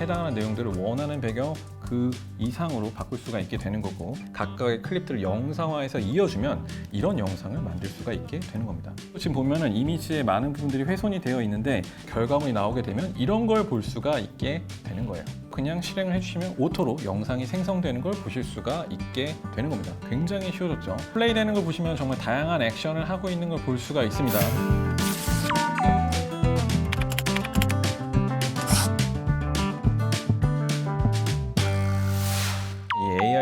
해당하는 내용들을 원하는 배경 그 이상으로 바꿀 수가 있게 되는 거고 각각의 클립들을 영상화해서 이어주면 이런 영상을 만들 수가 있게 되는 겁니다. 지금 보면은 이미지에 많은 부분들이 훼손이 되어 있는데 결과물이 나오게 되면 이런 걸 볼 수가 있게 되는 거예요. 그냥 실행을 해주시면 오토로 영상이 생성되는 걸 보실 수가 있게 되는 겁니다. 굉장히 쉬워졌죠. 플레이되는 걸 보시면 정말 다양한 액션을 하고 있는 걸 볼 수가 있습니다.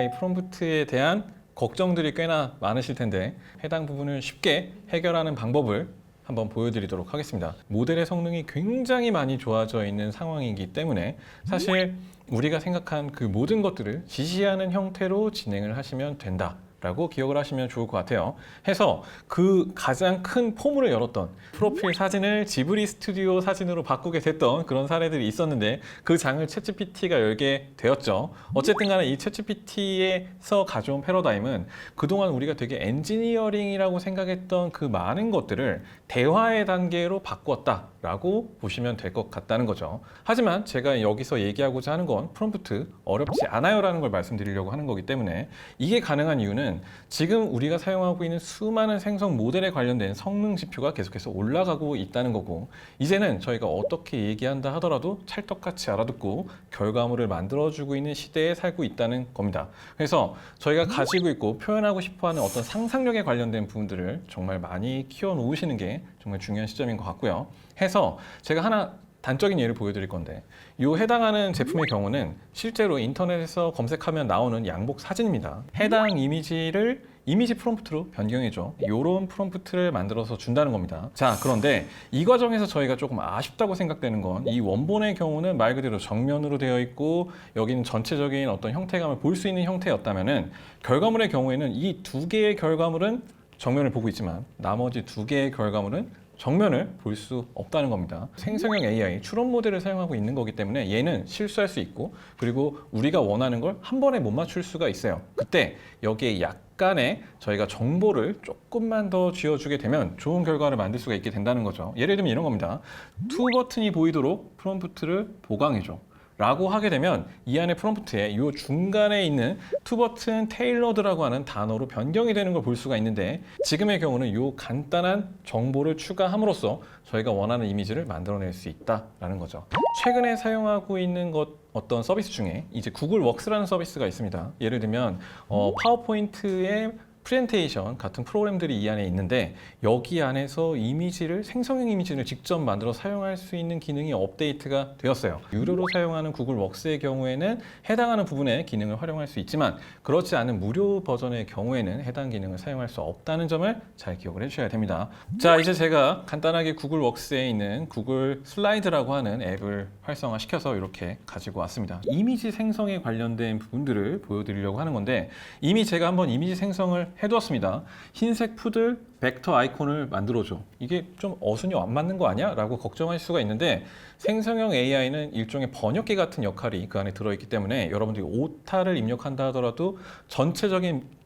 이 AI 프롬프트에 대한 걱정들이 꽤나 많으실 텐데 해당 부분을 쉽게 해결하는 방법을 한번 보여드리도록 하겠습니다. 모델의 성능이 굉장히 많이 좋아져 있는 상황이기 때문에 사실 우리가 생각한 그 모든 것들을 지시하는 형태로 진행을 하시면 된다. 라고 기억을 하시면 좋을 것 같아요. 해서 그 가장 큰 포문을 열었던 프로필 사진을 지브리 스튜디오 사진으로 바꾸게 됐던 그런 사례들이 있었는데 그 장을 챗GPT가 열게 되었죠. 어쨌든 간에 이 챗GPT에서 가져온 패러다임은 그동안 우리가 되게 엔지니어링이라고 생각했던 그 많은 것들을 대화의 단계로 바꾸었다라고 보시면 될 것 같다는 거죠. 하지만 제가 여기서 얘기하고자 하는 건 프롬프트 어렵지 않아요라는 걸 말씀드리려고 하는 거기 때문에 이게 가능한 이유는 지금 우리가 사용하고 있는 수많은 생성 모델에 관련된 성능 지표가 계속해서 올라가고 있다는 거고 이제는 저희가 어떻게 얘기한다 하더라도 찰떡같이 알아듣고 결과물을 만들어주고 있는 시대에 살고 있다는 겁니다. 그래서 저희가 가지고 있고 표현하고 싶어하는 어떤 상상력에 관련된 부분들을 정말 많이 키워 놓으시는 게 정말 중요한 시점인 것 같고요. 해서 제가 하나 단적인 예를 보여드릴 건데 이 해당하는 제품의 경우는 실제로 인터넷에서 검색하면 나오는 양복 사진입니다. 해당 이미지를 이미지 프롬프트로 변경해줘. 이런 프롬프트를 만들어서 준다는 겁니다. 자, 그런데 이 과정에서 저희가 조금 아쉽다고 생각되는 건 이 원본의 경우는 말 그대로 정면으로 되어 있고 여기는 전체적인 어떤 형태감을 볼 수 있는 형태였다면 은 결과물의 경우에는 이 두 개의 결과물은 정면을 보고 있지만 나머지 두 개의 결과물은 정면을 볼 수 없다는 겁니다. 생성형 AI 추론 모델을 사용하고 있는 거기 때문에 얘는 실수할 수 있고 그리고 우리가 원하는 걸 한 번에 못 맞출 수가 있어요. 그때 여기에 약간의 저희가 정보를 조금만 더 쥐어주게 되면 좋은 결과를 만들 수가 있게 된다는 거죠. 예를 들면 이런 겁니다. 투 버튼이 보이도록 프롬프트를 보강해줘. 라고 하게 되면 이 안에 프롬프트에 이 중간에 있는 투 버튼 테일러드라고 하는 단어로 변경이 되는 걸 볼 수가 있는데 지금의 경우는 이 간단한 정보를 추가함으로써 저희가 원하는 이미지를 만들어낼 수 있다라는 거죠. 최근에 사용하고 있는 것 어떤 서비스 중에 이제 구글 웍스라는 서비스가 있습니다. 예를 들면 어, 파워포인트의 프레젠테이션 같은 프로그램들이 이 안에 있는데 여기 안에서 이미지를 생성형 이미지를 직접 만들어 사용할 수 있는 기능이 업데이트가 되었어요. 유료로 사용하는 구글 웍스의 경우에는 해당하는 부분의 기능을 활용할 수 있지만 그렇지 않은 무료 버전의 경우에는 해당 기능을 사용할 수 없다는 점을 잘 기억을 해주셔야 됩니다. 자 이제 제가 간단하게 구글 웍스에 있는 구글 슬라이드라고 하는 앱을 활성화시켜서 이렇게 가지고 왔습니다. 이미지 생성에 관련된 부분들을 보여드리려고 하는 건데 이미 제가 한번 이미지 생성을 해두었습니다. 흰색 푸들 벡터 아이콘을 만들어줘. 이게 좀 어순이 안 맞는 거 아니야? 라고 걱정할 수가 있는데 생성형 AI는 일종의 번역기 같은 역할이 그 안에 들어있기 때문에 여러분들이 오타를 입력한다 하더라도 전체적인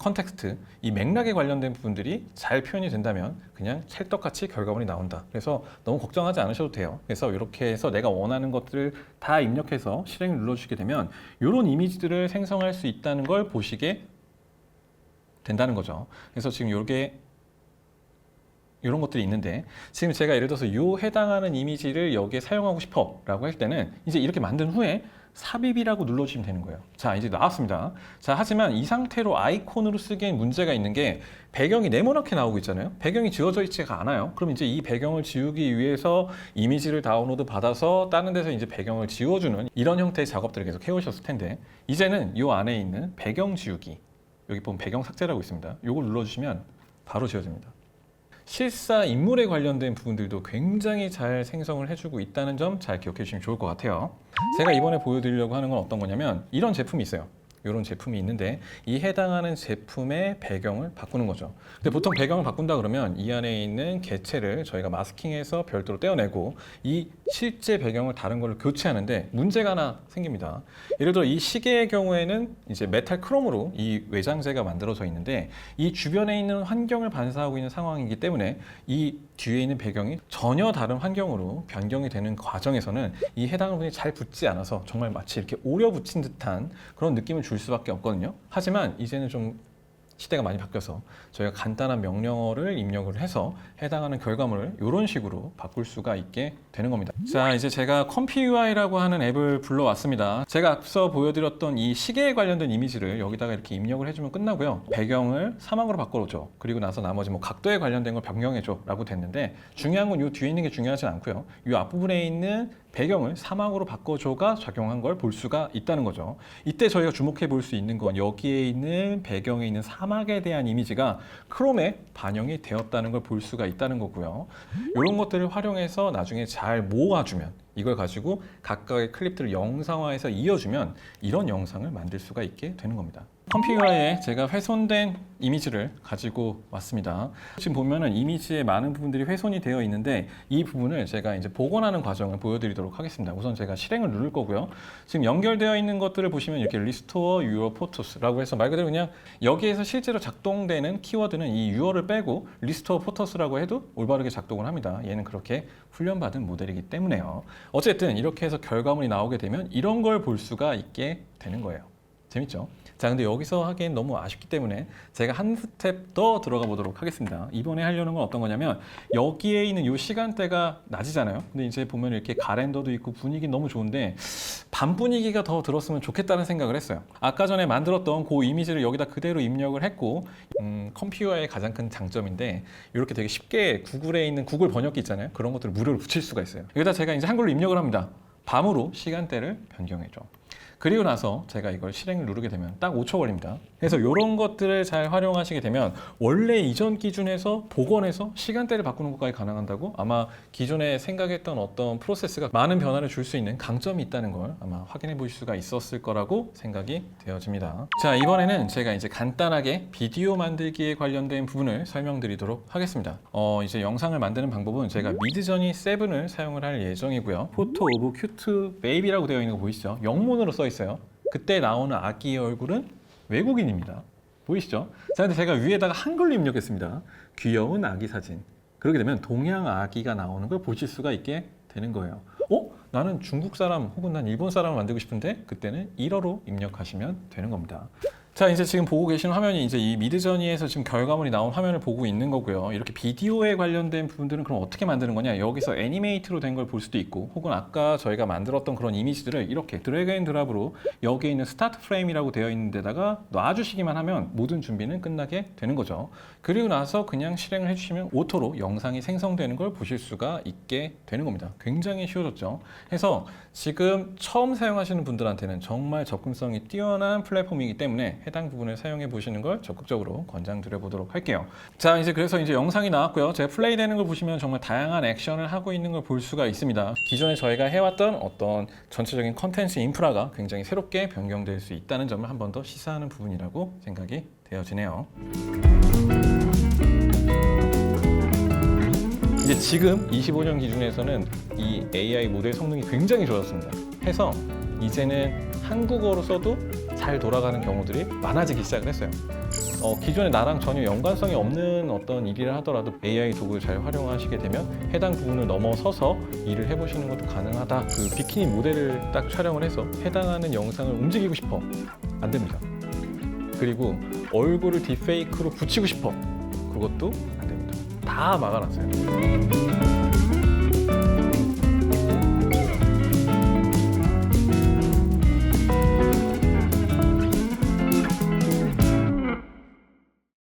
컨텍스트, 이 맥락에 관련된 부분들이 잘 표현이 된다면 그냥 찰떡같이 결과물이 나온다. 그래서 너무 걱정하지 않으셔도 돼요. 그래서 이렇게 해서 내가 원하는 것들을 다 입력해서 실행을 눌러주시게 되면 이런 이미지들을 생성할 수 있다는 걸 보시게 된다는 거죠. 그래서 지금 이게 이런 것들이 있는데 지금 제가 예를 들어서 이 해당하는 이미지를 여기에 사용하고 싶어 라고 할 때는 이제 이렇게 만든 후에 삽입이라고 눌러주시면 되는 거예요. 자 이제 나왔습니다. 자 하지만 이 상태로 아이콘으로 쓰기엔 문제가 있는 게 배경이 네모나게 나오고 있잖아요. 배경이 지워져 있지가 않아요. 그럼 이제 이 배경을 지우기 위해서 이미지를 다운로드 받아서 다른 데서 이제 배경을 지워주는 이런 형태의 작업들을 계속 해오셨을 텐데 이제는 이 안에 있는 배경 지우기 여기 보면 배경 삭제라고 있습니다. 이걸 눌러주시면 바로 지워집니다. 실사 인물에 관련된 부분들도 굉장히 잘 생성을 해주고 있다는 점 잘 기억해 주시면 좋을 것 같아요. 제가 이번에 보여드리려고 하는 건 어떤 거냐면 이런 제품이 있어요. 이런 제품이 있는데 이 해당하는 제품의 배경을 바꾸는 거죠. 근데 보통 배경을 바꾼다 그러면 이 안에 있는 개체를 저희가 마스킹해서 별도로 떼어내고 이 실제 배경을 다른 걸로 교체하는데 문제가 하나 생깁니다. 예를 들어 이 시계의 경우에는 이제 메탈 크롬으로 이 외장재가 만들어져 있는데 이 주변에 있는 환경을 반사하고 있는 상황이기 때문에 이 뒤에 있는 배경이 전혀 다른 환경으로 변경이 되는 과정에서는 이 해당 부분이 잘 붙지 않아서 정말 마치 이렇게 오려 붙인 듯한 그런 느낌을 줄 수밖에 없거든요. 하지만 이제는 좀 시대가 많이 바뀌어서 저희가 간단한 명령어를 입력을 해서 해당하는 결과물을 이런 식으로 바꿀 수가 있게 되는 겁니다. 자, 이제 제가 컴피UI라고 하는 앱을 불러왔습니다. 제가 앞서 보여드렸던 이 시계에 관련된 이미지를 여기다가 이렇게 입력을 해주면 끝나고요. 배경을 사막으로 바꿔줘. 그리고 나서 나머지 뭐 각도에 관련된 걸 변경해줘 라고 됐는데 중요한 건 이 뒤에 있는 게 중요하지 않고요. 이 앞부분에 있는 배경을 사막으로 바꿔줘가 작용한 걸 볼 수가 있다는 거죠. 이때 저희가 주목해 볼 수 있는 건 여기에 있는 배경에 있는 사막에 대한 이미지가 크롬에 반영이 되었다는 걸 볼 수가 있다는 거고요. 이런 것들을 활용해서 나중에 잘 모아주면 이걸 가지고 각각의 클립들을 영상화해서 이어주면 이런 영상을 만들 수가 있게 되는 겁니다. 컴퓨터에 제가 훼손된 이미지를 가지고 왔습니다. 지금 보면은 이미지의 많은 부분들이 훼손이 되어 있는데 이 부분을 제가 이제 복원하는 과정을 보여드리도록 하겠습니다. 우선 제가 실행을 누를 거고요. 지금 연결되어 있는 것들을 보시면 이렇게 리스토어 유어 포토스라고 해서 말 그대로 그냥 여기에서 실제로 작동되는 키워드는 이 유어를 빼고 리스토어 포토스라고 해도 올바르게 작동을 합니다. 얘는 그렇게 훈련받은 모델이기 때문에요. 어쨌든 이렇게 해서 결과물이 나오게 되면 이런 걸 볼 수가 있게 되는 거예요. 재밌죠? 자, 근데 여기서 하기엔 너무 아쉽기 때문에 제가 한 스텝 더 들어가 보도록 하겠습니다. 이번에 하려는 건 어떤 거냐면 여기에 있는 이 시간대가 낮이잖아요. 근데 이제 보면 이렇게 가랜더도 있고 분위기 너무 좋은데 밤 분위기가 더 들었으면 좋겠다는 생각을 했어요. 아까 전에 만들었던 그 이미지를 여기다 그대로 입력을 했고 음, 컴퓨터의 가장 큰 장점인데 이렇게 되게 쉽게 구글에 있는 구글 번역기 있잖아요. 그런 것들을 무료로 붙일 수가 있어요. 여기다 제가 이제 한글로 입력을 합니다. 밤으로 시간대를 변경해줘. 그리고 나서 제가 이걸 실행을 누르게 되면 딱 5초 걸립니다. 그래서 이런 것들을 잘 활용하시게 되면 원래 이전 기준에서 복원해서 시간대를 바꾸는 것까지 가능한다고 아마 기존에 생각했던 어떤 프로세스가 많은 변화를 줄 수 있는 강점이 있다는 걸 아마 확인해 보실 수가 있었을 거라고 생각이 되어집니다. 자, 이번에는 제가 이제 간단하게 비디오 만들기에 관련된 부분을 설명드리도록 하겠습니다. 어, 이제 영상을 만드는 방법은 제가 미드저니 7을 사용을 할 예정이고요. 포토 오브 큐트 베이비라고 되어 있는 거 보이시죠? 영문으로 써 있어요. 그때 나오는 아기의 얼굴은 외국인입니다. 보이시죠? 자, 근데 제가 위에다가 한글로 입력했습니다. 귀여운 아기 사진. 그렇게 되면 동양 아기가 나오는 걸 보실 수가 있게 되는 거예요. 어? 나는 중국 사람 혹은 난 일본 사람을 만들고 싶은데 그때는 1어로 입력하시면 되는 겁니다. 자 이제 지금 보고 계신 화면이 이제 이 미드저니에서 지금 결과물이 나온 화면을 보고 있는 거고요. 이렇게 비디오에 관련된 부분들은 그럼 어떻게 만드는 거냐? 여기서 애니메이트로 된 걸 볼 수도 있고, 혹은 아까 저희가 만들었던 그런 이미지들을 이렇게 드래그 앤 드랍으로 여기에 있는 스타트 프레임이라고 되어 있는 데다가 놔주시기만 하면 모든 준비는 끝나게 되는 거죠. 그리고 나서 그냥 실행을 해주시면 오토로 영상이 생성되는 걸 보실 수가 있게 되는 겁니다. 굉장히 쉬워졌죠. 그래서 지금 처음 사용하시는 분들한테는 정말 접근성이 뛰어난 플랫폼이기 때문에 해당 부분을 사용해 보시는 걸 적극적으로 권장드려 보도록 할게요. 자, 이제 그래서 이제 영상이 나왔고요. 제가 플레이 되는 걸 보시면 정말 다양한 액션을 하고 있는 걸 볼 수가 있습니다. 기존에 저희가 해왔던 어떤 전체적인 컨텐츠 인프라가 굉장히 새롭게 변경될 수 있다는 점을 한 번 더 시사하는 부분이라고 생각이 되어지네요. 이제 지금 25년 기준에서는 이 AI 모델 성능이 굉장히 좋아졌습니다. 해서 이제는 한국어로 써도 잘 돌아가는 경우들이 많아지기 시작을 했어요. 어, 기존에 나랑 전혀 연관성이 없는 어떤 일이라 하더라도 AI 도구를 잘 활용하시게 되면 해당 부분을 넘어서서 일을 해보시는 것도 가능하다. 그 비키니 모델을 딱 촬영을 해서 해당하는 영상을 움직이고 싶어. 안 됩니다. 그리고 얼굴을 딥페이크로 붙이고 싶어. 그것도 안 됩니다. 다 막아놨어요.